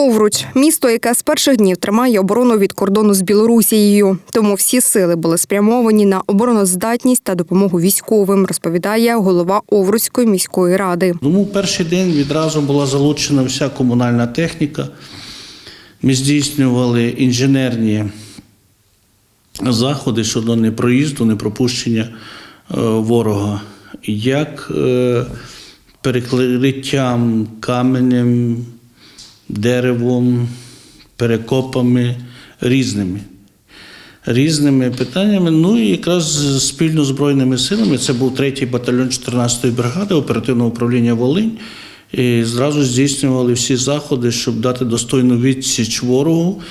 Овруч місто, яке з перших днів тримає оборону від кордону з Білорусією. Тому всі сили були спрямовані на обороноздатність та допомогу військовим, розповідає голова Овруцької міської ради. Тому перший день відразу була залучена вся комунальна техніка. Ми здійснювали інженерні заходи щодо непроїзду, непропущення е, ворога, як е, перекриттям каменем, деревом, перекопами різними. Різними питаннями. Ну і якраз спільно з Збройними силами це був третій батальйон 14-ї бригади оперативного управління Волинь. І зразу здійснювали всі заходи, щоб дати достойну відсіч ворогу,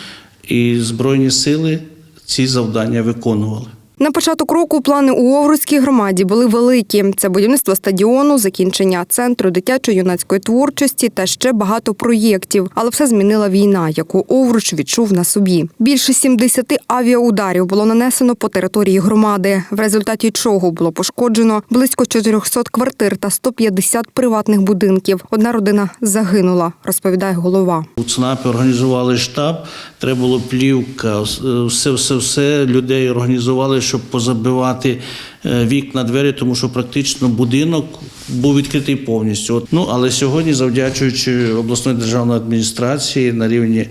і Збройні сили ці завдання виконували. На початок року плани у Овруцькій громаді були великі: це будівництво стадіону, закінчення центру дитячо-юнацької творчості та ще багато проєктів. Але все змінила війна, яку Овруч відчув на собі. Більше 70 авіаударів було нанесено по території громади, в результаті чого було пошкоджено близько 400 квартир та 150 приватних будинків. Одна родина загинула, розповідає голова. У ЦНАПі організували штаб, треба було плівка, все, все, все людей організували, щоб позабивати е, вікна, двері, тому що практично будинок був відкритий повністю. Ну, але сьогодні, завдячуючи обласної державної адміністрації на рівні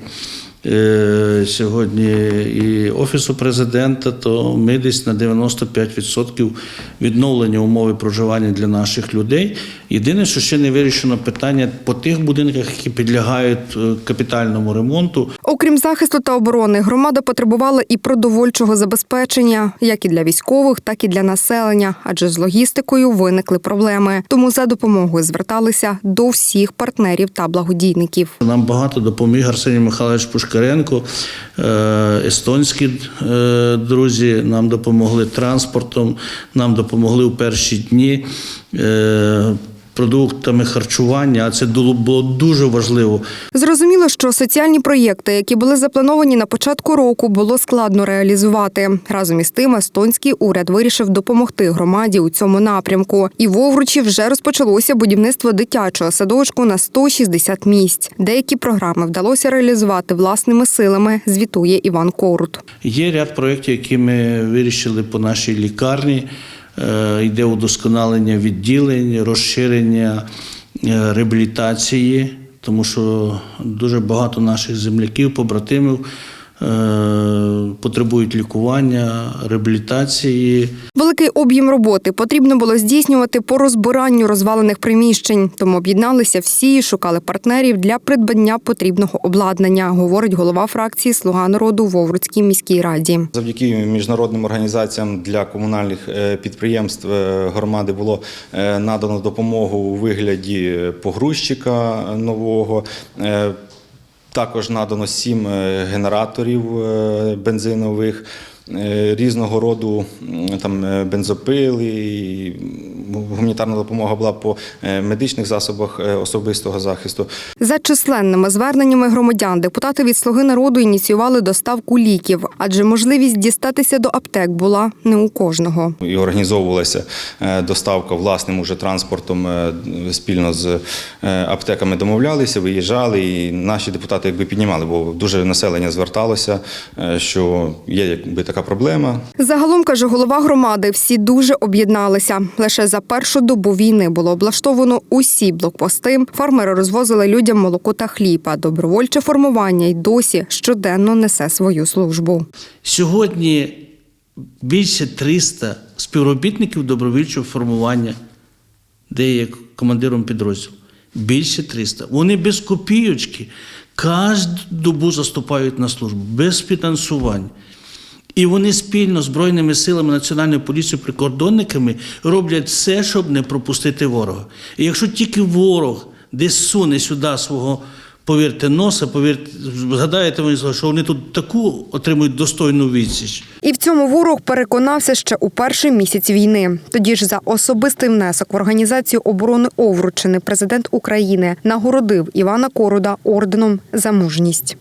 сьогодні і Офісу президента, то ми десь на 95% відновлення умови проживання для наших людей. Єдине, що ще не вирішено питання по тих будинках, які підлягають е, капітальному ремонту. Окрім захисту та оборони, громада потребувала і продовольчого забезпечення, як і для військових, так і для населення, адже з логістикою виникли проблеми. Тому за допомогою зверталися до всіх партнерів та благодійників. Нам багато допоміг Арсеній Михайлович Пушкаренко, е, естонські е, друзі нам допомогли транспортом, нам допомогли у перші дні. Продуктами харчування, а це було дуже важливо. Зрозуміло, що соціальні проєкти, які були заплановані на початку року, було складно реалізувати. Разом із тим, естонський уряд вирішив допомогти громаді у цьому напрямку. І в Овручі вже розпочалося будівництво дитячого садочку на 160 місць. Деякі програми вдалося реалізувати власними силами. Звітує Іван Корут. Є ряд проєктів, які ми вирішили по нашій лікарні. Е, Йде удосконалення відділень, розширення е, реабілітації, тому що дуже багато наших земляків, побратимів потребують лікування, реабілітації. Великий об'єм роботи потрібно було здійснювати по розбиранню розвалених приміщень. Тому об'єдналися всі шукали партнерів для придбання потрібного обладнання, говорить голова фракції Слуга народу в Овруцькій міській раді. Завдяки міжнародним організаціям для комунальних е, підприємств е, громади було е, надано допомогу у вигляді погрузчика нового. Також надано сім е, генераторів е, бензинових, е, різного роду там бензопили. Гуманітарна допомога була по е, медичних засобах е, особистого захисту. За численними зверненнями громадян депутати від Слуги народу ініціювали доставку ліків, адже можливість дістатися до аптек була не у кожного. І організовувалася е, доставка власним уже транспортом спільно з аптеками домовлялися, виїжджали, і наші депутати якби піднімали, бо дуже населення зверталося, що є якби така проблема. Загалом каже голова громади, всі дуже об'єдналися. Лише за першу добу війни було облаштовано усі блокпости. Фермери розвозили людям молоко та хліб. А добровольче формування й досі щоденно несе свою службу. Сьогодні більше 300 співробітників добровільчого формування, де є командиром підрозділу. Більше 300. Вони без копійочки кожну добу заступають на службу, без фінансування. І вони спільно з Збройними силами Національної поліції, прикордонниками роблять все, щоб не пропустити ворога. І якщо тільки ворог десь суне сюди свого, повірте, носа, повірте, згадаєте, ви, що вони тут таку отримують достойну відсіч. І в цьому ворог переконався ще у перший місяць війни. Тоді ж за особистий внесок в організацію оборони Овручини президент України нагородив Івана Коруда орденом за мужність.